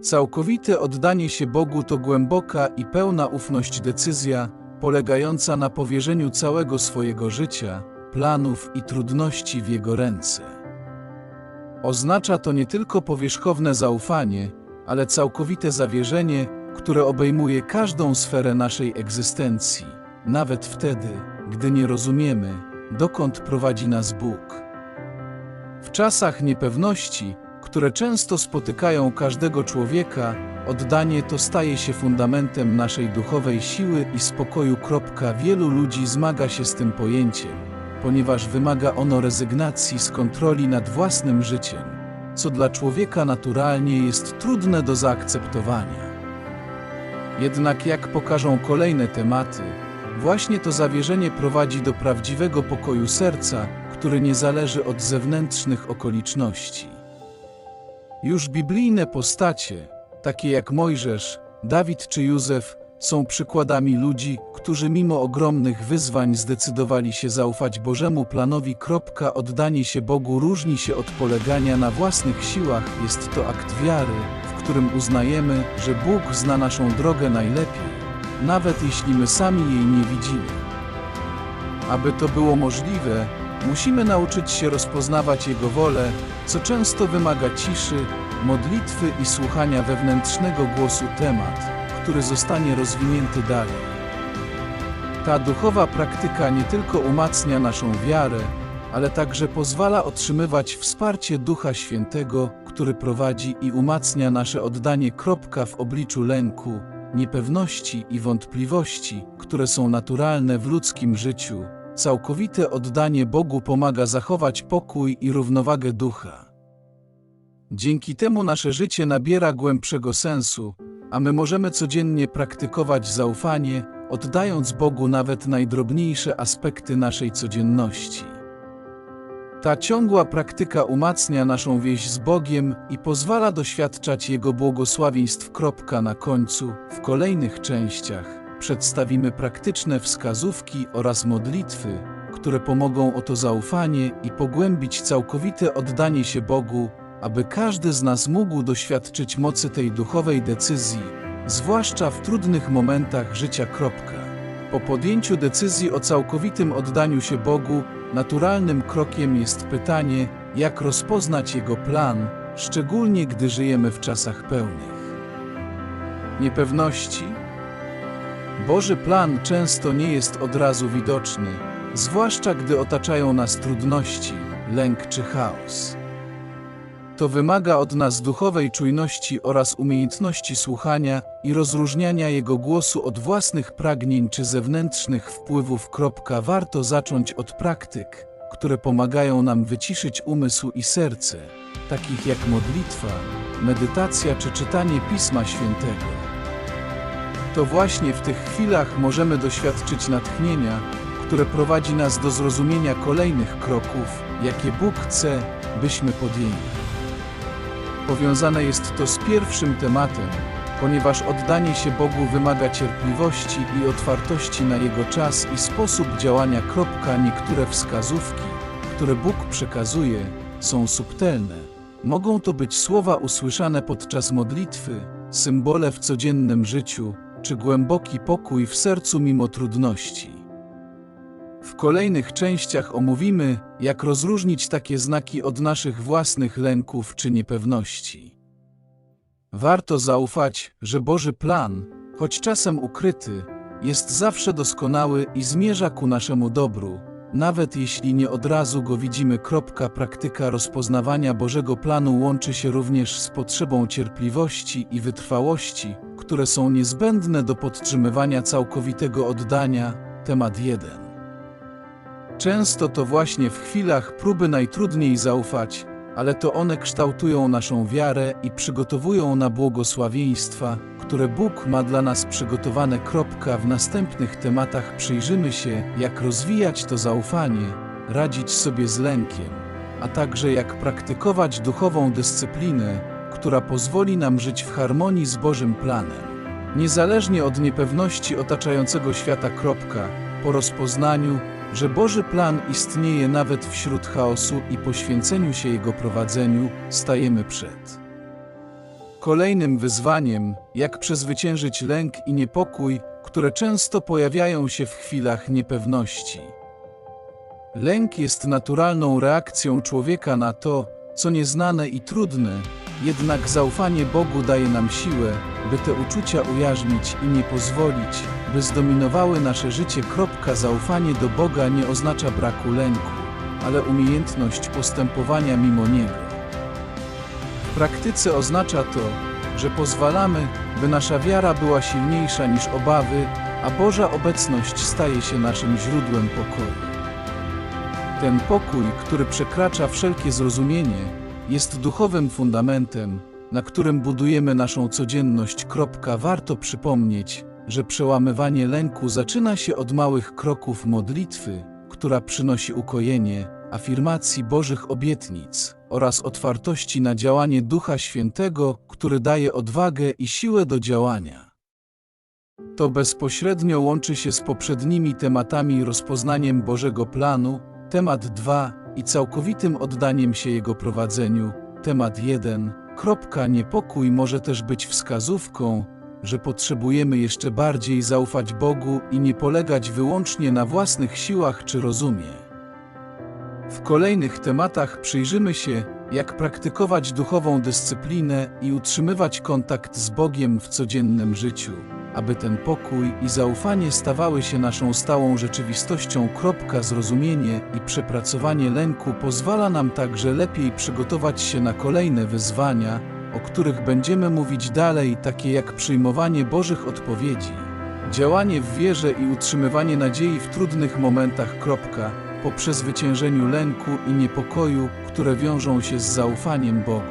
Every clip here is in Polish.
Całkowite oddanie się Bogu to głęboka i pełna ufność decyzja, polegająca na powierzeniu całego swojego życia, planów i trudności w Jego ręce. Oznacza to nie tylko powierzchowne zaufanie, ale całkowite zawierzenie, które obejmuje każdą sferę naszej egzystencji, nawet wtedy, gdy nie rozumiemy, dokąd prowadzi nas Bóg. W czasach niepewności, które często spotykają każdego człowieka, oddanie to staje się fundamentem naszej duchowej siły i spokoju. Wielu ludzi zmaga się z tym pojęciem, ponieważ wymaga ono rezygnacji z kontroli nad własnym życiem, co dla człowieka naturalnie jest trudne do zaakceptowania. Jednak jak pokażą kolejne tematy, właśnie to zawierzenie prowadzi do prawdziwego pokoju serca, który nie zależy od zewnętrznych okoliczności. Już biblijne postacie, takie jak Mojżesz, Dawid czy Józef, są przykładami ludzi, którzy mimo ogromnych wyzwań zdecydowali się zaufać Bożemu planowi. Oddanie się Bogu różni się od polegania na własnych siłach, jest to akt wiary, w którym uznajemy, że Bóg zna naszą drogę najlepiej, nawet jeśli my sami jej nie widzimy. Aby to było możliwe, musimy nauczyć się rozpoznawać Jego wolę, co często wymaga ciszy, modlitwy i słuchania wewnętrznego głosu temat, który zostanie rozwinięty dalej. Ta duchowa praktyka nie tylko umacnia naszą wiarę, ale także pozwala otrzymywać wsparcie Ducha Świętego, który prowadzi i umacnia nasze oddanie. Kropka w obliczu lęku, niepewności i wątpliwości, które są naturalne w ludzkim życiu. Całkowite oddanie Bogu pomaga zachować pokój i równowagę ducha. Dzięki temu nasze życie nabiera głębszego sensu, a my możemy codziennie praktykować zaufanie, oddając Bogu nawet najdrobniejsze aspekty naszej codzienności. Ta ciągła praktyka umacnia naszą więź z Bogiem i pozwala doświadczać Jego błogosławieństw. Kropka na końcu, w kolejnych częściach, przedstawimy praktyczne wskazówki oraz modlitwy, które pomogą o to zaufanie i pogłębić całkowite oddanie się Bogu, aby każdy z nas mógł doświadczyć mocy tej duchowej decyzji, zwłaszcza w trudnych momentach życia. Po podjęciu decyzji o całkowitym oddaniu się Bogu, naturalnym krokiem jest pytanie, jak rozpoznać Jego plan, szczególnie gdy żyjemy w czasach pełnych niepewności. Boży plan często nie jest od razu widoczny, zwłaszcza gdy otaczają nas trudności, lęk czy chaos. To wymaga od nas duchowej czujności oraz umiejętności słuchania i rozróżniania Jego głosu od własnych pragnień czy zewnętrznych wpływów. Warto zacząć od praktyk, które pomagają nam wyciszyć umysł i serce, takich jak modlitwa, medytacja czy czytanie Pisma Świętego. To właśnie w tych chwilach możemy doświadczyć natchnienia, które prowadzi nas do zrozumienia kolejnych kroków, jakie Bóg chce, byśmy podjęli. Powiązane jest to z pierwszym tematem, ponieważ oddanie się Bogu wymaga cierpliwości i otwartości na Jego czas i sposób działania. Niektóre wskazówki, które Bóg przekazuje, są subtelne. Mogą to być słowa usłyszane podczas modlitwy, symbole w codziennym życiu, czy głęboki pokój w sercu mimo trudności. W kolejnych częściach omówimy, jak rozróżnić takie znaki od naszych własnych lęków czy niepewności. Warto zaufać, że Boży plan, choć czasem ukryty, jest zawsze doskonały i zmierza ku naszemu dobru, nawet jeśli nie od razu go widzimy. Praktyka rozpoznawania Bożego planu łączy się również z potrzebą cierpliwości i wytrwałości, które są niezbędne do podtrzymywania całkowitego oddania. Temat 1. Często to właśnie w chwilach próby najtrudniej zaufać, ale to one kształtują naszą wiarę i przygotowują na błogosławieństwa, które Bóg ma dla nas przygotowane. Kropka. W następnych tematach przyjrzymy się, jak rozwijać to zaufanie, radzić sobie z lękiem, a także jak praktykować duchową dyscyplinę, która pozwoli nam żyć w harmonii z Bożym planem. Niezależnie od niepewności otaczającego świata. Kropka. Po rozpoznaniu, że Boży plan istnieje nawet wśród chaosu i poświęceniu się Jego prowadzeniu, stajemy przed Kolejnym wyzwaniem, jak przezwyciężyć lęk i niepokój, które często pojawiają się w chwilach niepewności. Lęk jest naturalną reakcją człowieka na to, co nieznane i trudne, jednak zaufanie Bogu daje nam siłę, by te uczucia ujarzmić i nie pozwolić, by zdominowały nasze życie. Zaufanie do Boga nie oznacza braku lęku, ale umiejętność postępowania mimo niego. W praktyce oznacza to, że pozwalamy, by nasza wiara była silniejsza niż obawy, a Boża obecność staje się naszym źródłem pokoju. Ten pokój, który przekracza wszelkie zrozumienie, jest duchowym fundamentem, na którym budujemy naszą codzienność. Warto przypomnieć, że przełamywanie lęku zaczyna się od małych kroków modlitwy, która przynosi ukojenie, afirmacji Bożych obietnic oraz otwartości na działanie Ducha Świętego, który daje odwagę i siłę do działania. To bezpośrednio łączy się z poprzednimi tematami rozpoznaniem Bożego planu, temat 2 i całkowitym oddaniem się Jego prowadzeniu, temat 1. Kropka niepokój może też być wskazówką, że potrzebujemy jeszcze bardziej zaufać Bogu i nie polegać wyłącznie na własnych siłach czy rozumie. W kolejnych tematach przyjrzymy się, jak praktykować duchową dyscyplinę i utrzymywać kontakt z Bogiem w codziennym życiu, aby ten pokój i zaufanie stawały się naszą stałą rzeczywistością. Kropka zrozumienie i przepracowanie lęku pozwala nam także lepiej przygotować się na kolejne wyzwania, o których będziemy mówić dalej, takie jak przyjmowanie Bożych odpowiedzi, działanie w wierze i utrzymywanie nadziei w trudnych momentach. Kropka po przezwyciężeniu lęku i niepokoju, które wiążą się z zaufaniem Bogu.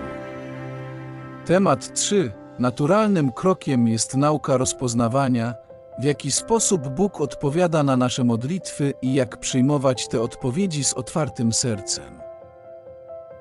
Temat 3. Naturalnym krokiem jest nauka rozpoznawania, w jaki sposób Bóg odpowiada na nasze modlitwy i jak przyjmować te odpowiedzi z otwartym sercem.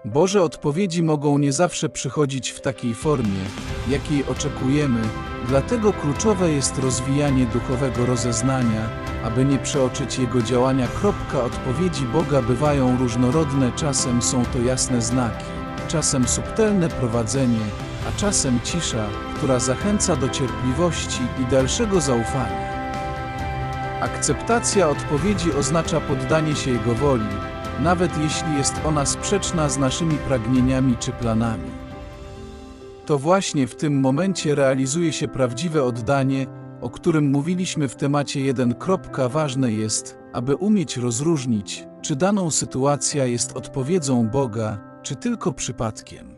Boże odpowiedzi mogą nie zawsze przychodzić w takiej formie, jakiej oczekujemy, dlatego kluczowe jest rozwijanie duchowego rozeznania, aby nie przeoczyć Jego działania. Kropka odpowiedzi Boga bywają różnorodne, czasem są to jasne znaki, czasem subtelne prowadzenie, a czasem cisza, która zachęca do cierpliwości i dalszego zaufania. Akceptacja odpowiedzi oznacza poddanie się Jego woli, nawet jeśli jest ona sprzeczna z naszymi pragnieniami czy planami. To właśnie w tym momencie realizuje się prawdziwe oddanie, o którym mówiliśmy w temacie 1. Ważne jest, aby umieć rozróżnić, czy daną sytuacja jest odpowiedzią Boga, czy tylko przypadkiem.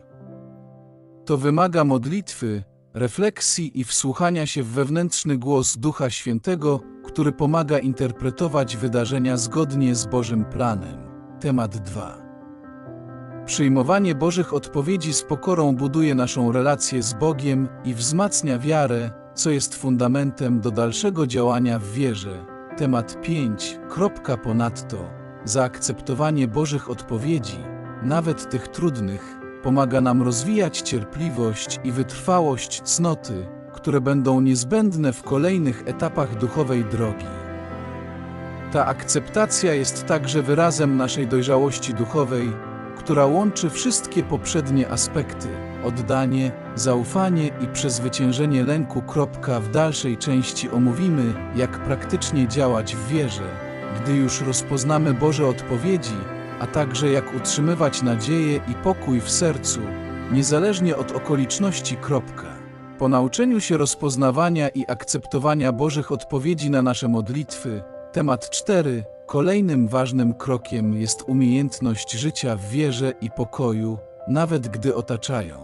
To wymaga modlitwy, refleksji i wsłuchania się w wewnętrzny głos Ducha Świętego, który pomaga interpretować wydarzenia zgodnie z Bożym planem. Temat 2. Przyjmowanie Bożych odpowiedzi z pokorą buduje naszą relację z Bogiem i wzmacnia wiarę, co jest fundamentem do dalszego działania w wierze. Temat 5. Ponadto, zaakceptowanie Bożych odpowiedzi, nawet tych trudnych, pomaga nam rozwijać cierpliwość i wytrwałość cnoty, które będą niezbędne w kolejnych etapach duchowej drogi. Ta akceptacja jest także wyrazem naszej dojrzałości duchowej, która łączy wszystkie poprzednie aspekty oddanie, zaufanie i przezwyciężenie lęku. W dalszej części omówimy, jak praktycznie działać w wierze, gdy już rozpoznamy Boże odpowiedzi, a także jak utrzymywać nadzieję i pokój w sercu, niezależnie od okoliczności. Po nauczeniu się rozpoznawania i akceptowania Bożych odpowiedzi na nasze modlitwy, temat 4. Kolejnym ważnym krokiem jest umiejętność życia w wierze i pokoju, nawet gdy otaczają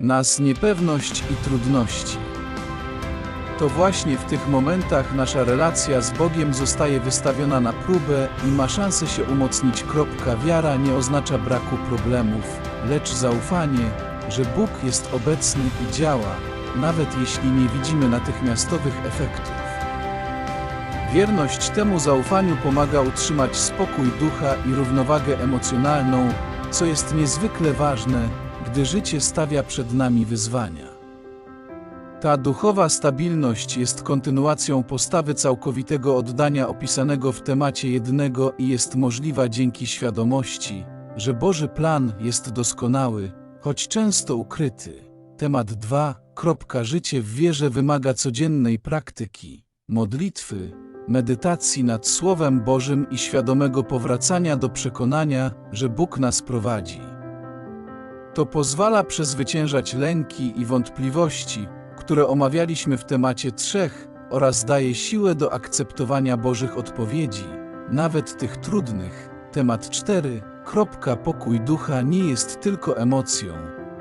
nas niepewność i trudności. To właśnie w tych momentach nasza relacja z Bogiem zostaje wystawiona na próbę i ma szansę się umocnić. Wiara nie oznacza braku problemów, lecz zaufanie, że Bóg jest obecny i działa, nawet jeśli nie widzimy natychmiastowych efektów. Wierność temu zaufaniu pomaga utrzymać spokój ducha i równowagę emocjonalną, co jest niezwykle ważne, gdy życie stawia przed nami wyzwania. Ta duchowa stabilność jest kontynuacją postawy całkowitego oddania opisanego w temacie jednego i jest możliwa dzięki świadomości, że Boży plan jest doskonały, choć często ukryty. Temat 2. Kropka. Życie w wierze wymaga codziennej praktyki, modlitwy, medytacji nad Słowem Bożym i świadomego powracania do przekonania, że Bóg nas prowadzi. To pozwala przezwyciężać lęki i wątpliwości, które omawialiśmy w temacie trzech, oraz daje siłę do akceptowania Bożych odpowiedzi, nawet tych trudnych. Temat 4. Kropka pokój ducha nie jest tylko emocją,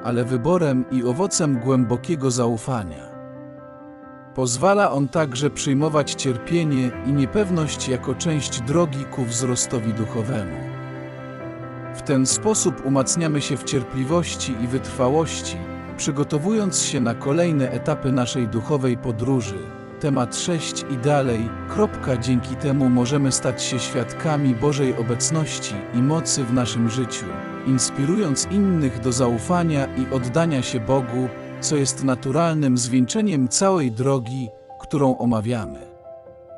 ale wyborem i owocem głębokiego zaufania. Pozwala on także przyjmować cierpienie i niepewność jako część drogi ku wzrostowi duchowemu. W ten sposób umacniamy się w cierpliwości i wytrwałości, przygotowując się na kolejne etapy naszej duchowej podróży. Temat 6 i dalej. Kropka. Dzięki temu możemy stać się świadkami Bożej obecności i mocy w naszym życiu, inspirując innych do zaufania i oddania się Bogu, co jest naturalnym zwieńczeniem całej drogi, którą omawiamy.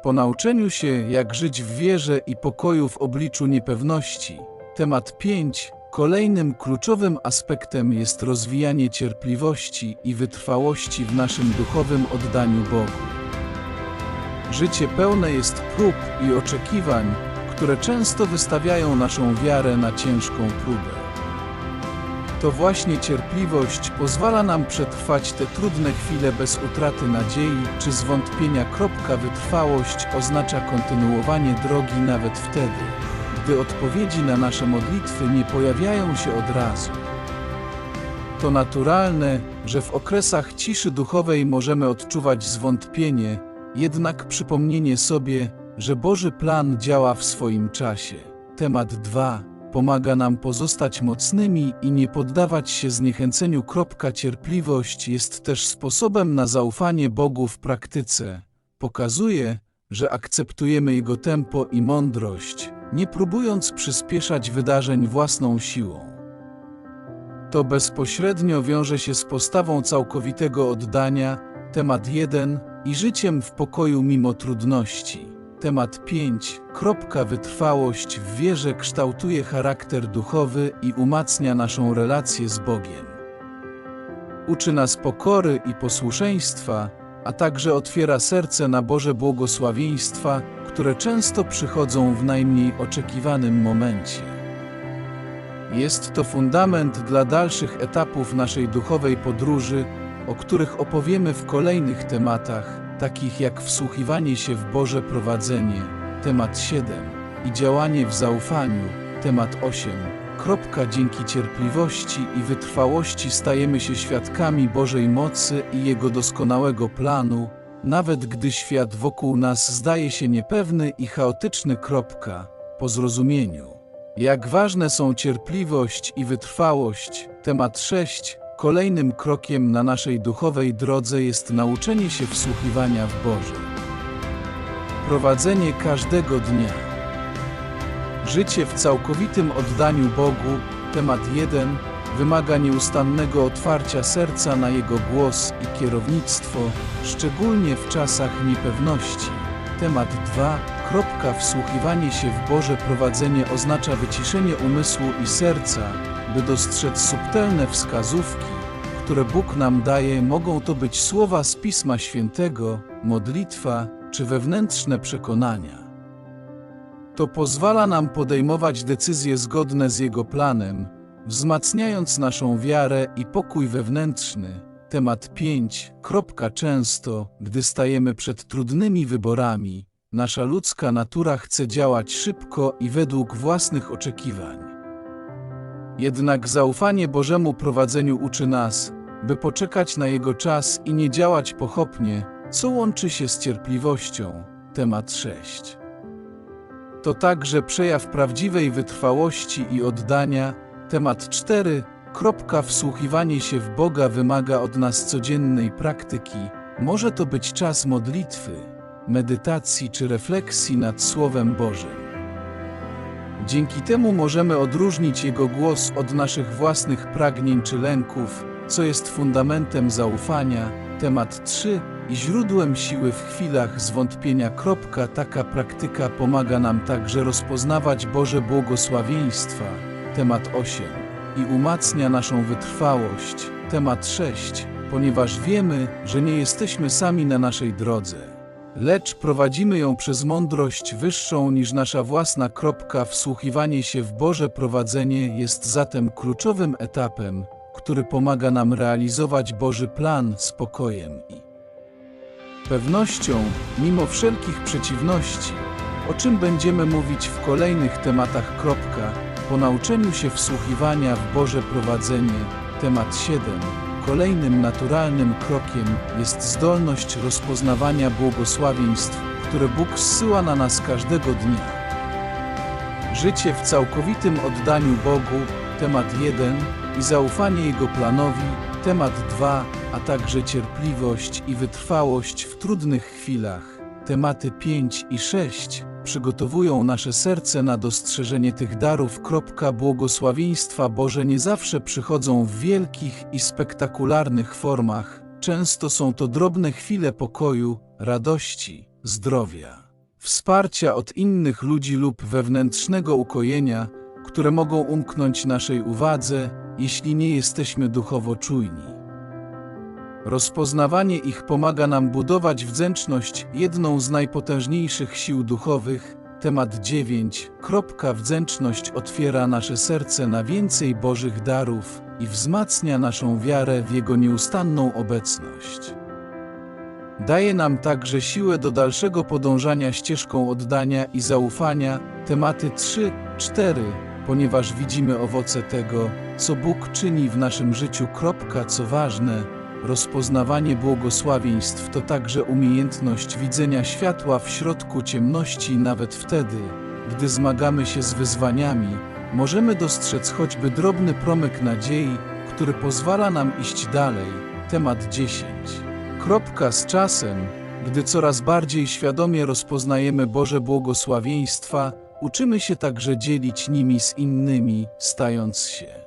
Po nauczeniu się, jak żyć w wierze i pokoju w obliczu niepewności, temat 5. Kolejnym kluczowym aspektem jest rozwijanie cierpliwości i wytrwałości w naszym duchowym oddaniu Bogu. Życie pełne jest prób i oczekiwań, które często wystawiają naszą wiarę na ciężką próbę. To właśnie cierpliwość pozwala nam przetrwać te trudne chwile bez utraty nadziei czy zwątpienia. Kropka wytrwałość oznacza kontynuowanie drogi nawet wtedy, gdy odpowiedzi na nasze modlitwy nie pojawiają się od razu. To naturalne, że w okresach ciszy duchowej możemy odczuwać zwątpienie, jednak przypomnienie sobie, że Boży plan działa w swoim czasie. Temat 2 pomaga nam pozostać mocnymi i nie poddawać się zniechęceniu. Cierpliwość jest też sposobem na zaufanie Bogu w praktyce. Pokazuje, że akceptujemy Jego tempo i mądrość, nie próbując przyspieszać wydarzeń własną siłą. To bezpośrednio wiąże się z postawą całkowitego oddania, temat 1, i życiem w pokoju mimo trudności. Temat 5. Kropka wytrwałość w wierze kształtuje charakter duchowy i umacnia naszą relację z Bogiem. Uczy nas pokory i posłuszeństwa, a także otwiera serce na Boże błogosławieństwa, które często przychodzą w najmniej oczekiwanym momencie. Jest to fundament dla dalszych etapów naszej duchowej podróży, o których opowiemy w kolejnych tematach, takich jak wsłuchiwanie się w Boże prowadzenie, temat 7, i działanie w zaufaniu, temat 8. Kropka dzięki cierpliwości i wytrwałości stajemy się świadkami Bożej mocy i Jego doskonałego planu, nawet gdy świat wokół nas zdaje się niepewny i chaotyczny. Kropka, po zrozumieniu. Jak ważne są cierpliwość i wytrwałość, temat 6, Kolejnym krokiem na naszej duchowej drodze jest nauczenie się wsłuchiwania w Boże. Prowadzenie każdego dnia. Życie w całkowitym oddaniu Bogu, temat 1, wymaga nieustannego otwarcia serca na Jego głos i kierownictwo, szczególnie w czasach niepewności. Temat 2. Kropka wsłuchiwanie się w Boże prowadzenie oznacza wyciszenie umysłu i serca, by dostrzec subtelne wskazówki, które Bóg nam daje, mogą to być słowa z Pisma Świętego, modlitwa czy wewnętrzne przekonania. To pozwala nam podejmować decyzje zgodne z Jego planem, wzmacniając naszą wiarę i pokój wewnętrzny. Temat 5. Kropka często, gdy stajemy przed trudnymi wyborami, nasza ludzka natura chce działać szybko i według własnych oczekiwań. Jednak zaufanie Bożemu prowadzeniu uczy nas, by poczekać na Jego czas i nie działać pochopnie, co łączy się z cierpliwością. Temat 6. To także przejaw prawdziwej wytrwałości i oddania. Temat 4. Kropka wsłuchiwanie się w Boga wymaga od nas codziennej praktyki. Może to być czas modlitwy, medytacji czy refleksji nad Słowem Bożym. Dzięki temu możemy odróżnić Jego głos od naszych własnych pragnień czy lęków, co jest fundamentem zaufania. Temat 3 i źródłem siły w chwilach zwątpienia. Taka praktyka pomaga nam także rozpoznawać Boże błogosławieństwa. Temat 8 i umacnia naszą wytrwałość. Temat 6. ponieważ wiemy, że nie jesteśmy sami na naszej drodze. Lecz prowadzimy ją przez mądrość wyższą niż nasza własna kropka. Wsłuchiwanie się w Boże prowadzenie jest zatem kluczowym etapem, który pomaga nam realizować Boży plan spokojem i pewnością, mimo wszelkich przeciwności, o czym będziemy mówić w kolejnych tematach. Kropka, po nauczeniu się wsłuchiwania w Boże prowadzenie, temat 7. Kolejnym naturalnym krokiem jest zdolność rozpoznawania błogosławieństw, które Bóg zsyła na nas każdego dnia. Życie w całkowitym oddaniu Bogu, temat 1, i zaufanie Jego planowi, temat 2, a także cierpliwość i wytrwałość w trudnych chwilach, tematy 5 i 6, przygotowują nasze serce na dostrzeżenie tych darów. Błogosławieństwa Boże nie zawsze przychodzą w wielkich i spektakularnych formach, często są to drobne chwile pokoju, radości, zdrowia, wsparcia od innych ludzi lub wewnętrznego ukojenia, które mogą umknąć naszej uwadze, jeśli nie jesteśmy duchowo czujni. Rozpoznawanie ich pomaga nam budować wdzięczność, jedną z najpotężniejszych sił duchowych. Temat 9. Kropka wdzięczność otwiera nasze serce na więcej Bożych darów i wzmacnia naszą wiarę w Jego nieustanną obecność. Daje nam także siłę do dalszego podążania ścieżką oddania i zaufania. Tematy 3, 4 ponieważ widzimy owoce tego, co Bóg czyni w naszym życiu. Co ważne, rozpoznawanie błogosławieństw to także umiejętność widzenia światła w środku ciemności, nawet wtedy, gdy zmagamy się z wyzwaniami, możemy dostrzec choćby drobny promyk nadziei, który pozwala nam iść dalej. Temat 10. Kropka z czasem, gdy coraz bardziej świadomie rozpoznajemy Boże błogosławieństwa, Uczymy się także dzielić nimi z innymi, stając się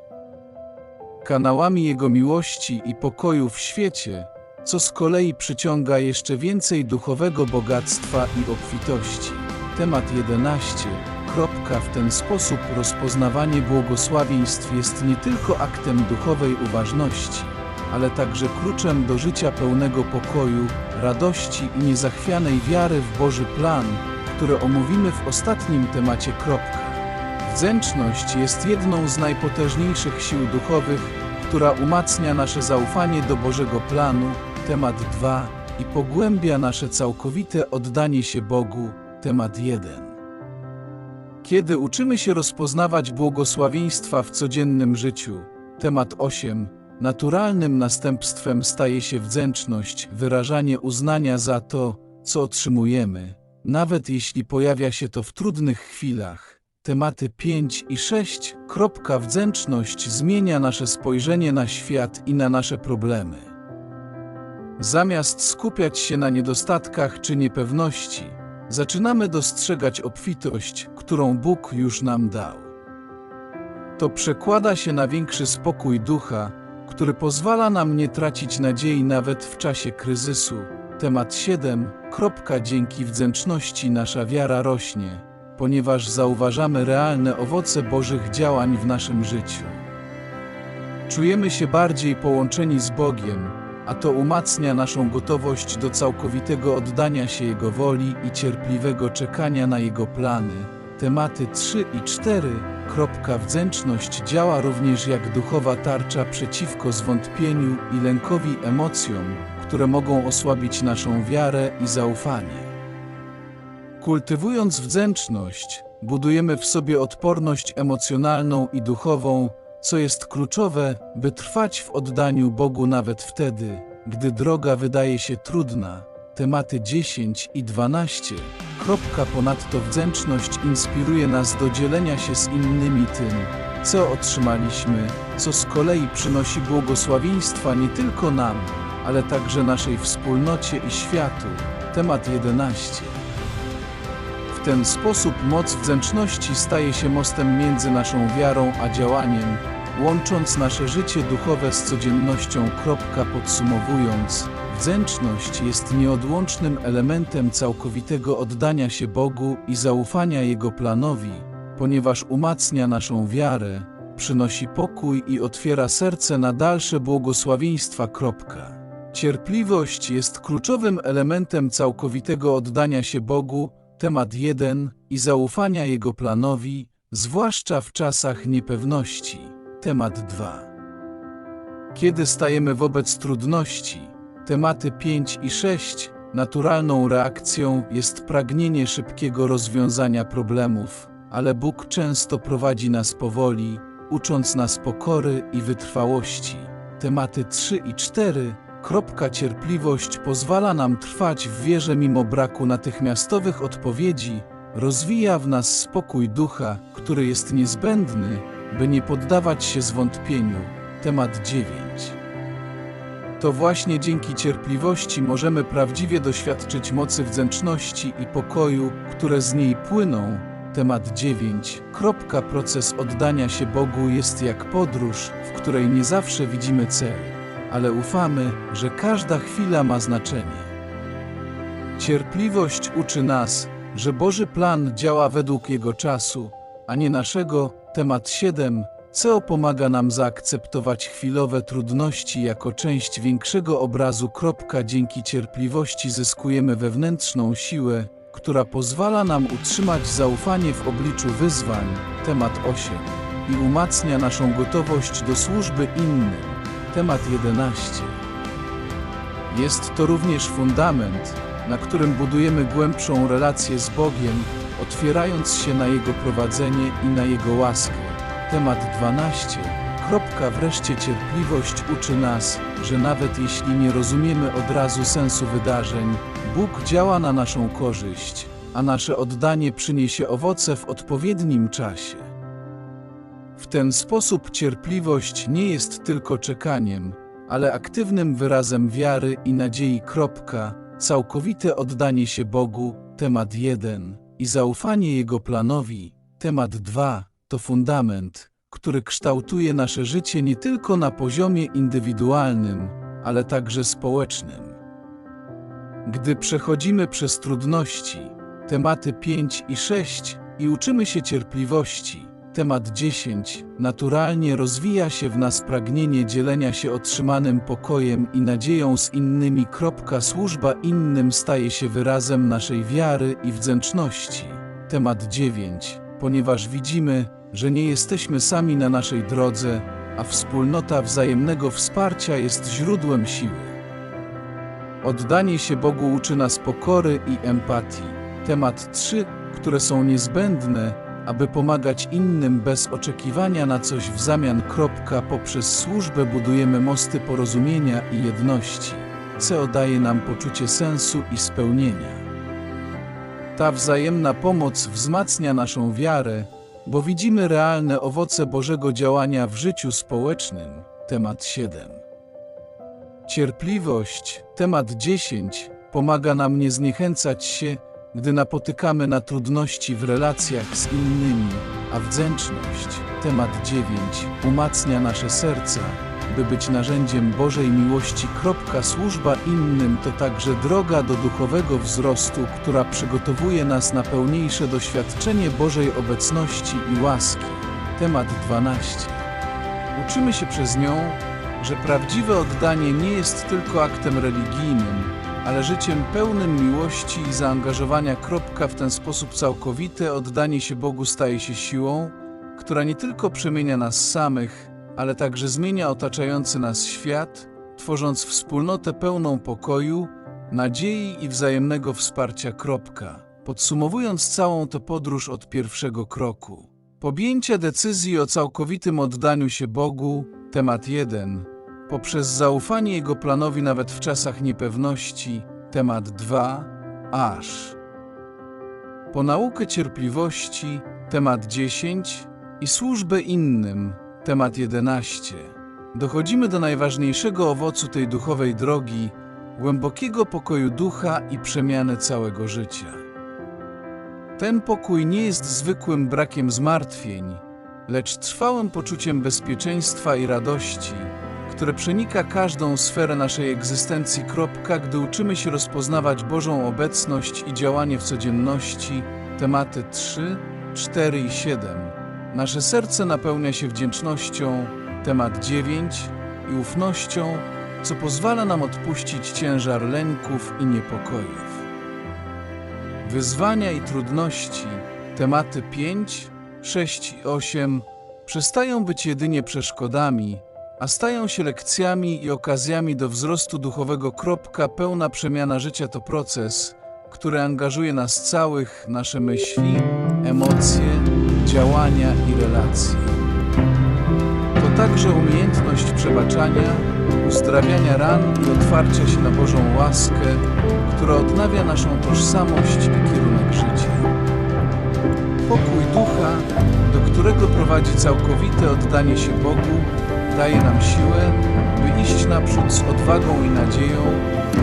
kanałami Jego miłości i pokoju w świecie, co z kolei przyciąga jeszcze więcej duchowego bogactwa i obfitości. Temat 11. Kropka. W ten sposób rozpoznawanie błogosławieństw jest nie tylko aktem duchowej uważności, ale także kluczem do życia pełnego pokoju, radości i niezachwianej wiary w Boży plan, które omówimy w ostatnim temacie. Kropka. Wdzięczność jest jedną z najpotężniejszych sił duchowych, która umacnia nasze zaufanie do Bożego planu, temat 2, i pogłębia nasze całkowite oddanie się Bogu, temat 1. Kiedy uczymy się rozpoznawać błogosławieństwa w codziennym życiu, temat 8, naturalnym następstwem staje się wdzięczność, wyrażanie uznania za to, co otrzymujemy, nawet jeśli pojawia się to w trudnych chwilach. Tematy 5 i 6. Kropka wdzięczność zmienia nasze spojrzenie na świat i na nasze problemy. Zamiast skupiać się na niedostatkach czy niepewności, zaczynamy dostrzegać obfitość, którą Bóg już nam dał. To przekłada się na większy spokój ducha, który pozwala nam nie tracić nadziei nawet w czasie kryzysu, Temat 7. Kropka dzięki wdzięczności nasza wiara rośnie, ponieważ zauważamy realne owoce Bożych działań w naszym życiu. Czujemy się bardziej połączeni z Bogiem, a to umacnia naszą gotowość do całkowitego oddania się Jego woli i cierpliwego czekania na Jego plany. Tematy 3 i 4. Kropka wdzięczność działa również jak duchowa tarcza przeciwko zwątpieniu i lękowi emocjom, które mogą osłabić naszą wiarę i zaufanie. Kultywując wdzięczność, budujemy w sobie odporność emocjonalną i duchową, co jest kluczowe, by trwać w oddaniu Bogu nawet wtedy, gdy droga wydaje się trudna. Tematy 10 i 12. Kropka ponadto wdzięczność inspiruje nas do dzielenia się z innymi tym, co otrzymaliśmy, co z kolei przynosi błogosławieństwa nie tylko nam, ale także naszej wspólnocie i światu. Temat 11. Ten sposób moc wdzięczności staje się mostem między naszą wiarą a działaniem, łącząc nasze życie duchowe z codziennością. Podsumowując, wdzięczność jest nieodłącznym elementem całkowitego oddania się Bogu i zaufania Jego planowi, ponieważ umacnia naszą wiarę, przynosi pokój i otwiera serce na dalsze błogosławieństwa. Cierpliwość jest kluczowym elementem całkowitego oddania się Bogu, temat 1, i zaufania Jego planowi, zwłaszcza w czasach niepewności, temat 2. Kiedy stajemy wobec trudności, tematy 5 i 6, naturalną reakcją jest pragnienie szybkiego rozwiązania problemów, ale Bóg często prowadzi nas powoli, ucząc nas pokory i wytrwałości. Tematy 3 i 4 Kropka cierpliwość pozwala nam trwać w wierze mimo braku natychmiastowych odpowiedzi, rozwija w nas spokój ducha, który jest niezbędny, by nie poddawać się zwątpieniu. Temat 9. To właśnie dzięki cierpliwości możemy prawdziwie doświadczyć mocy wdzięczności i pokoju, które z niej płyną. Temat 9. Kropka proces oddania się Bogu jest jak podróż, w której nie zawsze widzimy cel ale ufamy, że każda chwila ma znaczenie. Cierpliwość uczy nas, że Boży plan działa według Jego czasu, a nie naszego. Temat 7. CO pomaga nam zaakceptować chwilowe trudności jako część większego obrazu. Dzięki cierpliwości zyskujemy wewnętrzną siłę, która pozwala nam utrzymać zaufanie w obliczu wyzwań. Temat 8. I umacnia naszą gotowość do służby innym. Temat 11. Jest to również fundament, na którym budujemy głębszą relację z Bogiem, otwierając się na Jego prowadzenie i na Jego łaskę. Temat 12. Kropka wreszcie cierpliwość uczy nas, że nawet jeśli nie rozumiemy od razu sensu wydarzeń, Bóg działa na naszą korzyść, a nasze oddanie przyniesie owoce w odpowiednim czasie. W ten sposób cierpliwość nie jest tylko czekaniem, ale aktywnym wyrazem wiary i nadziei. Kropka, całkowite oddanie się Bogu, temat 1, i zaufanie Jego planowi, temat 2, to fundament, który kształtuje nasze życie nie tylko na poziomie indywidualnym, ale także społecznym. Gdy przechodzimy przez trudności, tematy 5 i 6, i uczymy się cierpliwości, Temat 10. Naturalnie rozwija się w nas pragnienie dzielenia się otrzymanym pokojem i nadzieją z innymi. Służba innym staje się wyrazem naszej wiary i wdzięczności. Temat 9. Ponieważ widzimy, że nie jesteśmy sami na naszej drodze, a wspólnota wzajemnego wsparcia jest źródłem siły. Oddanie się Bogu uczy nas pokory i empatii. Temat 3, które są niezbędne, aby pomagać innym bez oczekiwania na coś w zamian. Poprzez służbę budujemy mosty porozumienia i jedności, co daje nam poczucie sensu i spełnienia. Ta wzajemna pomoc wzmacnia naszą wiarę, bo widzimy realne owoce Bożego działania w życiu społecznym. Temat 7. Cierpliwość, temat 10, pomaga nam nie zniechęcać się, gdy napotykamy na trudności w relacjach z innymi, a wdzięczność, temat 9, umacnia nasze serca, by być narzędziem Bożej miłości. Służba innym to także droga do duchowego wzrostu, która przygotowuje nas na pełniejsze doświadczenie Bożej obecności i łaski. Temat 12. Uczymy się przez nią, że prawdziwe oddanie nie jest tylko aktem religijnym, ale życiem pełnym miłości i zaangażowania. Kropka w ten sposób całkowite oddanie się Bogu staje się siłą, która nie tylko przemienia nas samych, ale także zmienia otaczający nas świat, tworząc wspólnotę pełną pokoju, nadziei i wzajemnego wsparcia. Kropka. Podsumowując całą tę podróż od pierwszego kroku. Podjęcie decyzji o całkowitym oddaniu się Bogu, temat 1 poprzez zaufanie Jego planowi nawet w czasach niepewności, temat 2, aż. Po naukę cierpliwości, temat 10 i służbę innym, temat 11. Dochodzimy do najważniejszego owocu tej duchowej drogi, głębokiego pokoju ducha i przemiany całego życia. Ten pokój nie jest zwykłym brakiem zmartwień, lecz trwałym poczuciem bezpieczeństwa i radości, które przenika każdą sferę naszej egzystencji. Kropka, gdy uczymy się rozpoznawać Bożą obecność i działanie w codzienności, tematy 3, 4 i 7. Nasze serce napełnia się wdzięcznością, temat 9 i ufnością, co pozwala nam odpuścić ciężar lęków i niepokojów. Wyzwania i trudności, tematy 5, 6 i 8 przestają być jedynie przeszkodami, a stają się lekcjami i okazjami do wzrostu duchowego. Kropka, pełna przemiana życia to proces, który angażuje nas całych, nasze myśli, emocje, działania i relacje. To także umiejętność przebaczania, uzdrawiania ran i otwarcia się na Bożą łaskę, która odnawia naszą tożsamość i kierunek życia. Pokój ducha, do którego prowadzi całkowite oddanie się Bogu, daje nam siłę, by iść naprzód z odwagą i nadzieją,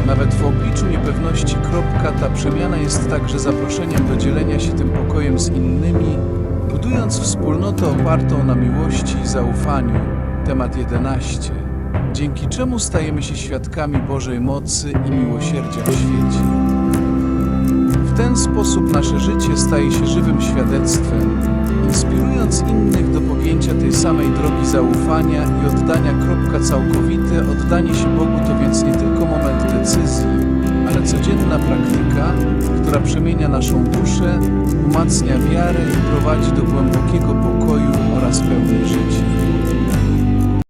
nawet w obliczu niepewności. Kropka, ta przemiana jest także zaproszeniem do dzielenia się tym pokojem z innymi, budując wspólnotę opartą na miłości i zaufaniu. Temat 11. Dzięki czemu stajemy się świadkami Bożej mocy i miłosierdzia w świecie. W ten sposób nasze życie staje się żywym świadectwem, inspirując innych do podjęcia tej samej drogi zaufania i oddania. Kropka całkowite oddanie się Bogu to więc nie tylko moment decyzji, ale codzienna praktyka, która przemienia naszą duszę, umacnia wiarę i prowadzi do głębokiego pokoju oraz pełni życia.